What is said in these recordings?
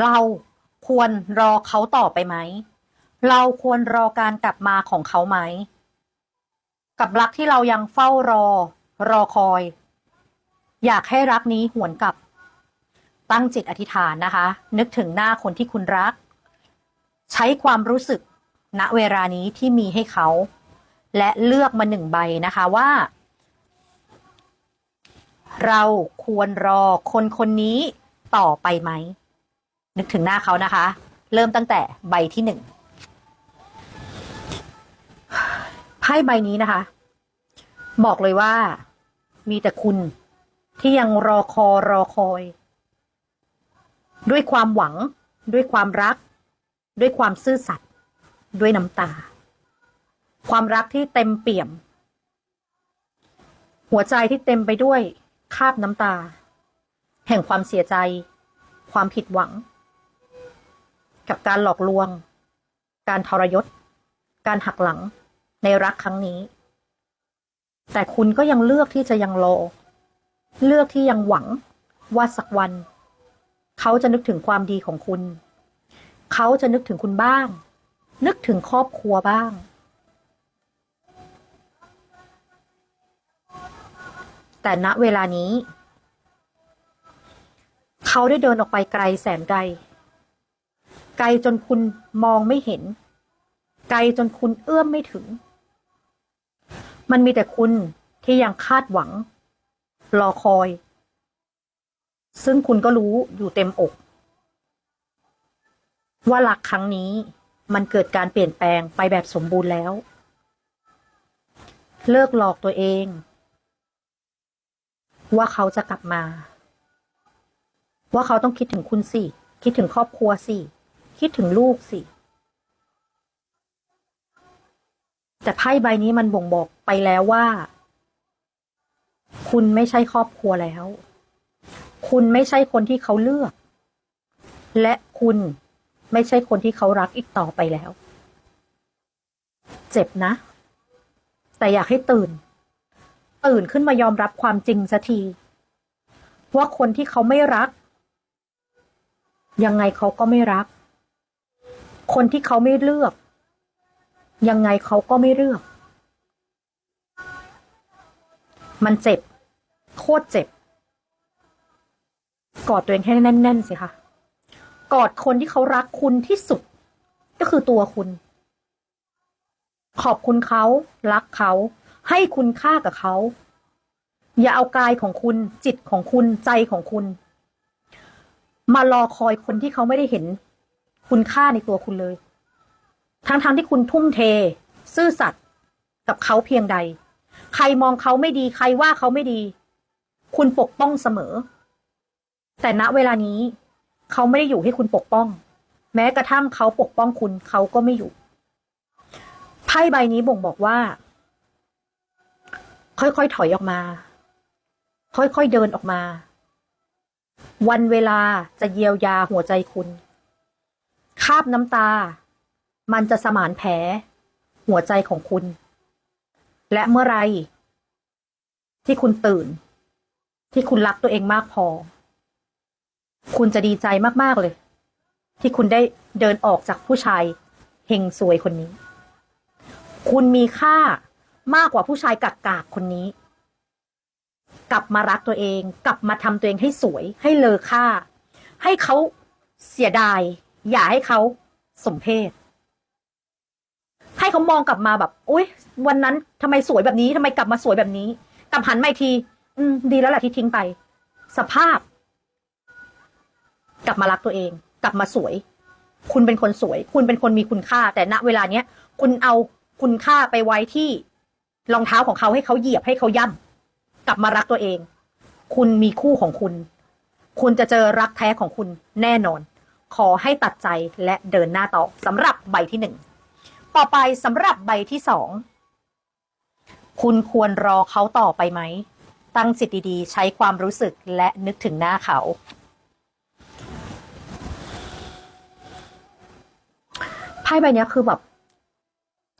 เราควรรอเขาต่อไปไหม เราควรรอการกลับมาของเขาไหม กับรักที่เรายังเฝ้ารอ รอคอย อยากให้รักนี้หวนกลับ ตั้งจิตอธิษฐานนะคะ นึกถึงหน้าคนที่คุณรัก ใช้ความรู้สึกณเวลานี้ที่มีให้เขา และเลือกมาหนึ่งใบนะคะว่า เราควรรอคนคนนี้ต่อไปไหม นึกถึงหน้าเขานะคะ เริ่มตั้งแต่ใบที่หนึ่งไพ่ใบนี้นะคะ บอกเลยว่ามีแต่คุณที่ยังรอคอรอคอย ด้วยความหวัง ด้วยความรัก ด้วยความซื่อสัตย์ด้วยน้ำตา ความรักที่เต็มเปี่ยม หัวใจที่เต็มไปด้วยคาบน้ำตา แห่งความเสียใจ ความผิดหวัง กับการหลอกลวง การทรยศ การหักหลังในรักครั้งนี้ แต่คุณก็ยังเลือกที่จะยังรอ เลือกที่ยังหวังว่าสักวัน เขาจะนึกถึงความดีของคุณ เขาจะนึกถึงคุณบ้าง นึกถึงครอบครัวบ้าง แต่ณเวลานี้ เขาได้เดินออกไปไกลแสนไกล ไกลจนคุณมองไม่เห็น ไกลจนคุณเอื้อมไม่ถึง มันมีแต่คุณที่ยังคาดหวัง รอคอย ซึ่งคุณก็รู้อยู่เต็มอก ว่าหลักครั้งนี้มันเกิดการเปลี่ยนแปลงไปแบบสมบูรณ์แล้ว เลิกหลอกตัวเอง ว่าเขาจะกลับมา ว่าเขาต้องคิดถึงคุณสิ คิดถึงครอบครัวสิ คิดถึงลูกสิ แต่ไพ่ใบนี้มันบ่งบอกไปแล้วว่า คุณไม่ใช่ครอบครัวแล้ว คุณไม่ใช่คนที่เขาเลือก และคุณไม่ใช่คนที่เขารักอีกต่อไปแล้ว เจ็บนะ แต่อยากให้ตื่น ตื่นขึ้นมายอมรับความจริงสักทีว่าคนที่เขาไม่รัก ยังไงเขาก็ไม่รัก คนที่เขาไม่เลือก ยังไงเขาก็ไม่เลือก มันเจ็บ โคตรเจ็บ กอดตัวเองให้แน่นๆสิคะกอดคนที่เขารักคุณที่สุด ก็คือตัวคุณ ขอบคุณเขา รักเขา ให้คุณค่ากับเขา อย่าเอากายของคุณ จิตของคุณใจของคุณ มารอคอยคนที่เขาไม่ได้เห็น คุณค่าในตัวคุณเลย ทั้งๆทที่คุณทุ่มเท ซื่อสัตย์กับเขาเพียงใด ใครมองเขาไม่ดี ใครว่าเขาไม่ดี คุณปกป้องเสมอ แต่ณเวลานี้ เขาไม่ได้อยู่ให้คุณปกป้อง แม้กระทั่งเขาปกป้องคุณเขาก็ไม่อยู่ไพ่ใบนี้บ่งบอกว่า ค่อยๆถอยออกมา ค่อยๆเดินออกมา วันเวลาจะเยียวยาหัวใจคุณ คาบน้ำตา มันจะสมานแผล หัวใจของคุณ และเมื่อไร ที่คุณตื่น ที่คุณรักตัวเองมากพอ คุณจะดีใจมาก ๆ เลย ที่คุณได้เดินออกจากผู้ชายเฮงสวยคนนี้ คุณมีค่ามากกว่าผู้ชายกักกากคนนี้ กลับมารักตัวเอง กลับมาทำตัวเองให้สวย ให้เลอค่า ให้เขาเสียดาย อย่าให้เขาสมเพศ ให้เขามองกลับมาแบบอุ้ยวันนั้นทำไมสวยแบบนี้ทำไมกลับมาสวยแบบนี้กลับหันมาที อืม ดีแล้วแหละที่ทิ้งไป สภาพ กลับมารักตัวเอง กลับมาสวย คุณเป็นคนสวย คุณเป็นคนมีคุณค่า แต่ณเวลาเนี้ยคุณเอาคุณค่าไปไว้ที่รองเท้าของเขาให้เขาเหยียบให้เขาย่ำกลับมารักตัวเอง คุณมีคู่ของคุณ คุณจะเจอรักแท้ของคุณแน่นอน ขอให้ตัดใจและเดินหน้าต่อสำหรับใบที่หนึ่งต่อไปสำหรับใบที่สองคุณควรรอเขาต่อไปไหม ตั้งจิตดีๆ ใช้ความรู้สึกและนึกถึงหน้าเขา ไพ่ใบนี้คือแบบ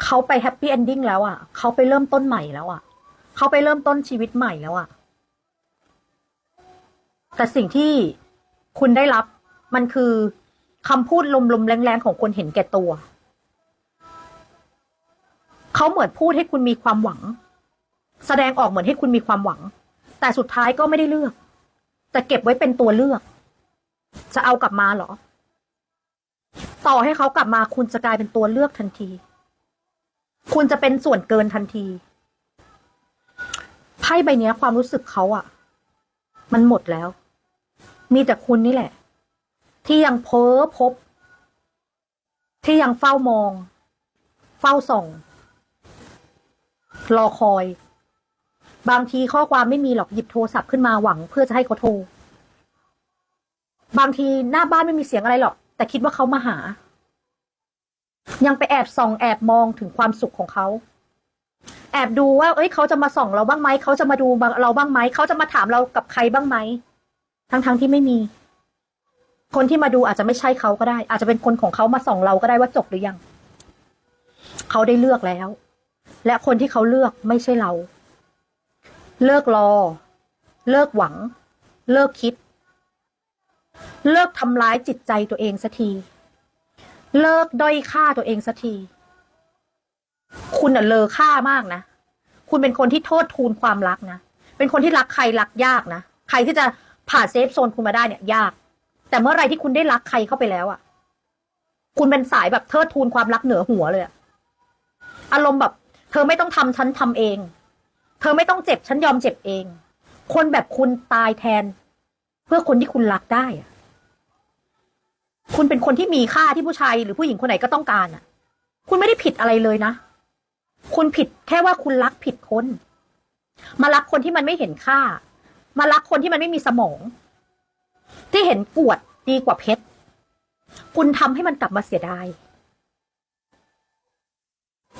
เขาไปแฮปปี้เอนดิ้งแล้วอะ เขาไปเริ่มต้นใหม่แล้วอะ เขาไปเริ่มต้นชีวิตใหม่แล้วอะ แต่สิ่งที่คุณได้รับมันคือ คำพูดลมๆแรงๆของคนเห็นแก่ตัว เขาเหมือนพูดให้คุณมีความหวัง แสดงออกเหมือนให้คุณมีความหวัง แต่สุดท้ายก็ไม่ได้เลือก แต่เก็บไว้เป็นตัวเลือก จะเอากลับมาเหรอ ต่อให้เขากลับมาคุณจะกลายเป็นตัวเลือกทันที คุณจะเป็นส่วนเกินทันทีไพ่ใบนี้ความรู้สึกเขาอะมันหมดแล้ว มีแต่คุณนี่แหละ ที่ยังเพ้อพบ ที่ยังเฝ้ามอง เฝ้าส่อง รอคอย บางทีข้อความไม่มีหรอกหยิบโทรศัพท์ขึ้นมาหวัง เพื่อจะให้เขาโทร บางทีหน้าบ้านไม่มีเสียงอะไรหรอก แต่คิดว่าเขามาหา ยังไปแอบส่องแอบมองถึงความสุขของเขาแอบดูว่า เอ้ย เขาจะมาส่องเราบ้างไหม เขาจะมาดูเราบ้างไหม เขาจะมาถามเรากับใครบ้างไหม ทั้งๆที่ไม่มี คนที่มาดูอาจจะไม่ใช่เขาก็ได้ อาจจะเป็นคนของเขามาส่องเราก็ได้ว่าจบหรือยัง เขาได้เลือกแล้ว และคนที่เขาเลือกไม่ใช่เรา เลิกรอ เลิกหวัง เลิกคิด เลิกทำร้ายจิตใจตัวเองสักที เลิกด้อยค่าตัวเองสักที คุณอะเลอค่ามากนะ คุณเป็นคนที่โทษทูลความรักนะ เป็นคนที่รักใครรักยากนะ ใครที่จะผ่านเซฟโซนคุณมาได้เนี่ยยาก แต่เมื่อไรที่คุณได้รักใครเข้าไปแล้วอะ คุณเป็นสายแบบเทิดทูนความรักเหนือหัวเลยอะอารมณ์แบบ เธอไม่ต้องทำฉันทำเอง เธอไม่ต้องเจ็บฉันยอมเจ็บเอง คนแบบคุณตายแทน เพื่อคนที่คุณรักได้อะคุณเป็นคนที่มีค่าที่ผู้ชายหรือผู้หญิงคนไหนก็ต้องการอะ คุณไม่ได้ผิดอะไรเลยนะ คุณผิดแค่ว่าคุณรักผิดคน มารักคนที่มันไม่เห็นค่า มารักคนที่มันไม่มีสมอง ที่เห็นกวดดีกว่าเพชร คุณทำให้มันกลับมาเสียดาย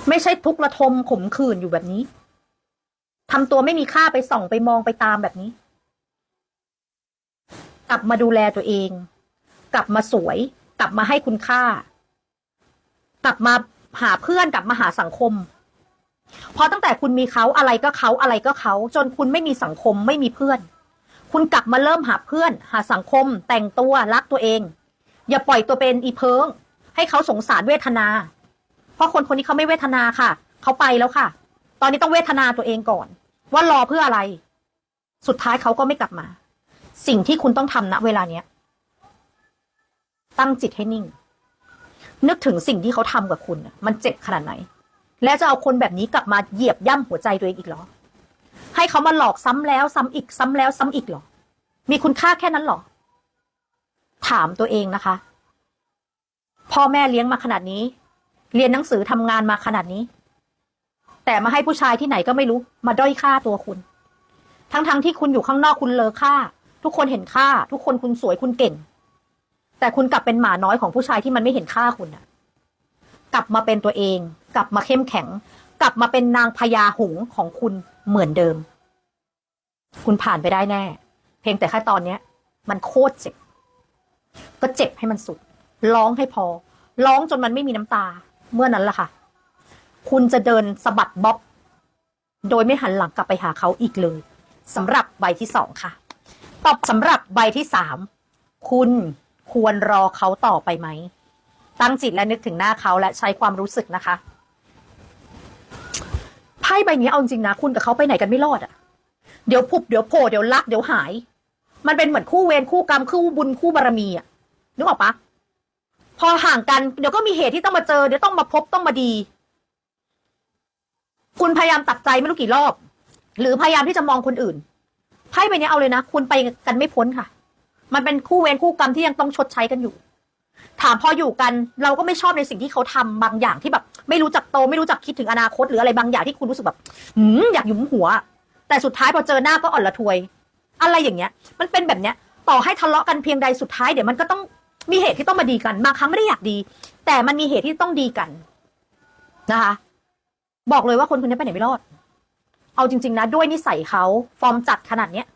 ไม่ใช่ทุกระทมขมขื่นอยู่แบบนี้ทำตัวไม่มีค่าไปส่องไปมองไปตามแบบนี้ กลับมาดูแลตัวเอง กลับมาสวย กลับมาให้คุณค่า กลับมาหาเพื่อนกลับมาหาสังคม เพราะตั้งแต่คุณมีเขาอะไรก็เขาอะไรก็เขา จนคุณไม่มีสังคมไม่มีเพื่อน คุณกลับมาเริ่มหาเพื่อน หาสังคม แต่งตัวรักตัวเอง อย่าปล่อยตัวเป็นอีเพิง ให้เขาสงสารเวทนา เพราะคนคนนี้เขาไม่เวทนาค่ะ เขาไปแล้วค่ะ ตอนนี้ต้องเวทนาตัวเองก่อน ว่ารอเพื่ออะไร สุดท้ายเขาก็ไม่กลับมา สิ่งที่คุณต้องทำณเวลาเนี้ย ตั้งจิตให้นิ่ง นึกถึงสิ่งที่เขาทำกับคุณมันเจ็บขนาดไหน และจะเอาคนแบบนี้กลับมาเหยียบย่ำหัวใจตัวเองอีกเหรอ ให้เขามาหลอกซ้ำแล้ว ซ้ำอีกซ้ำแล้วซ้ำอีกหรอ มีคุณค่าแค่นั้นหรอ ถามตัวเองนะคะ พ่อแม่เลี้ยงมาขนาดนี้ เรียนหนังสือทำงานมาขนาดนี้ แต่มาให้ผู้ชายที่ไหนก็ไม่รู้ มาด้อยค่าตัวคุณ ทั้งๆทที่คุณอยู่ข้างนอกคุณเลอค่า ทุกคนเห็นค่า ทุกคนคุณสวยคุณเก่ง แต่คุณกลับเป็นหมาน้อยของผู้ชายที่มันไม่เห็นค่าคุณอะกลับมาเป็นตัวเอง กลับมาเข้มแข็ง กลับมาเป็นนางพญาหงของคุณเหมือนเดิม คุณผ่านไปได้แน่ เพียงแต่แค่ตอนเนี้ย มันโคตรเจ็บ ก็เจ็บให้มันสุด ร้องให้พอ ร้องจนมันไม่มีน้ำตา เมื่อนั้นล่ะค่ะ คุณจะเดินสะบัดบ๊อบ โดยไม่หันหลังกลับไปหาเขาอีกเลยสำหรับใบที่สองค่ะ ตอบสำหรับใบที่สามคุณควรรอเขาต่อไปไหม ตั้งจิตและนึกถึงหน้าเขาและใช้ความรู้สึกนะคะ พ่ใบนี้เอาจริงนะ คุณกับเขาไปไหนกันไม่รอดอะ่ะเดี๋ยวพุบเดี๋ยวโผล่เดี๋ยวรักเดี๋ยวหาย มันเป็นเหมือนคู่เวรคู่กรรมคู่บุญคู่บารมีอะ่ะนึกออกปะพอห่างกันเดี๋ยวก็มีเหตุที่ต้องมาเจอเดี๋ยวต้องมาพบต้องมาดี คุณพยายามตัดใจไม่รู้กี่รอบ หรือพยายามที่จะมองคนอื่นไพ่ใบนี้เอาเลยนะ คุณไปกันไม่พ้นค่ะ มันเป็นคู่เวรคู่กรรมที่ยังต้องชดใช้กันอยู่ ถามพออยู่กัน เราก็ไม่ชอบในสิ่งที่เขาทำบางอย่างที่แบบ ไม่รู้จักโตไม่รู้จักคิดถึงอนาคตหรืออะไรบางอย่างที่คุณรู้สึกแบบหืมอยากหยุมหัว แต่สุดท้ายพอเจอหน้าก็อ่อนละทวย อะไรอย่างเงี้ย มันเป็นแบบเนี้ย ต่อให้ทะเลาะกันเพียงใดสุดท้ายเดี๋ยวมันก็ต้องมีเหตุที่ต้องมาดีกันบางครั้งไม่ได้อยากดี แต่มันมีเหตุที่ต้องดีกันนะคะ บอกเลยว่าคนคนนี้ไปไหนไม่รอด เอาจริง ๆ นะ ด้วยนิสัยเขาฟอร์มจัดขนาดเนี้ย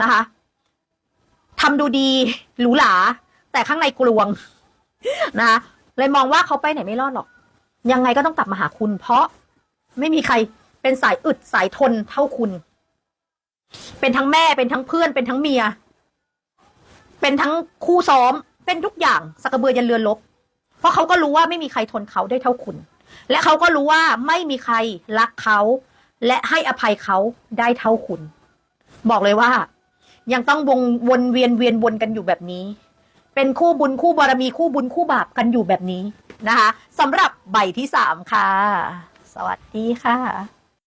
นะคะทำดูดีหรูหราแต่ข้างในกลวงนะคะ เลยมองว่าเขาไปไหนไม่รอดหรอก ยังไงก็ต้องกลับมาหาคุณ เพราะไม่มีใครเป็นสายอึดสายทนเท่าคุณ เป็นทั้งแม่เป็นทั้งเพื่อนเป็นทั้งเมีย เป็นทั้งคู่ซ้อม เป็นทุกอย่างสักกระเบือยันเรือลบ เพราะเขาก็รู้ว่าไม่มีใครทนเขาได้เท่าคุณ และเขาก็รู้ว่าไม่มีใครรักเขา และให้อภัยเขาได้เท่าคุณ บอกเลยว่า ยังต้องวงวนเวียนเวียนวนกันอยู่แบบนี้ เป็นคู่บุญคู่บารมีคู่บุญคู่บาปกันอยู่แบบนี้นะคะสำหรับใบที่สามค่ะ สวัสดีค่ะ